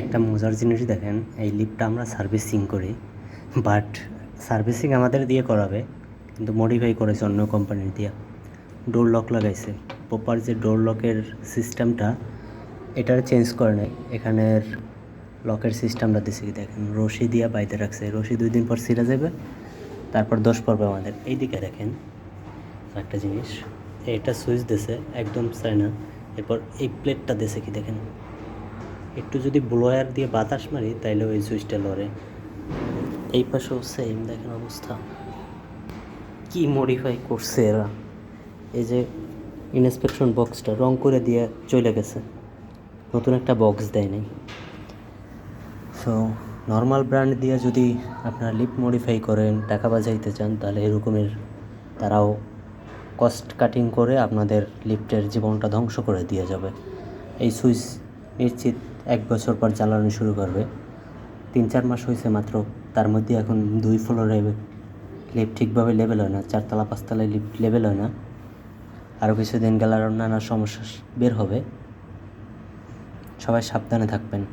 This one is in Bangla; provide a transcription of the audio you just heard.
একটা মজার জিনিস দেখেন, এই লিফটটা আমরা সার্ভিসিং করি বাট সার্ভিসিং আমাদের দিয়ে করাবে, কিন্তু মডিফাই করেছে অন্য কোম্পানির দিয়ে। ডোর লক লাগাইছে। প্রপার যে ডোর লকের সিস্টেমটা এটার চেঞ্জ করে নাই। এখানের লকের সিস্টেমটা দিছে কি দেখেন, রশি দিয়ে বাইতে রাখছে। রশি দুই দিন পর ছিঁড়ে যাবে, তারপর দোষ পড়বে আমাদের। এইদিকে দেখেন একটা জিনিস, এটা সুইচ দিছে, একদম চায় না এরপর এই প্লেটটা দিছে কি দেখেন একটু যদি ব্লোয়ার দিয়ে বাতাস মারি, তাইলে ওই সুইচটা লড়ে। এই পাশেও সেম দেখেন অবস্থা। কি মডিফাই করছে এরা? এই যে ইন্সপেকশন বক্সটা রং করে দিয়ে চলে গেছে। নতুন একটা বক্স দেয় নাই। সো নর্মাল ব্র্যান্ড দিয়ে যদি আপনারা লিপ মডিফাই করেন, টাকা বাজাইতে চান, তাহলে এরকমের তারাও কস্ট কাটিং করে আপনাদের লিফটের জীবনটা ধ্বংস করে দিয়ে যাবে। এই সুইচ নিশ্চিত এক বছর পর চালানো শুরু করবে। তিন চার মাস হয়েছে মাত্র, তার মধ্যে এখন দুই ফ্লোরে লিপ ঠিকভাবে লেভেল হয় না, চারতলা, পাঁচতলায় লিপ লেভেল হয় না। আরও কিছুদিন গেলে আরও নানা সমস্যা বের হবে। সবাই সাবধানে থাকবেন।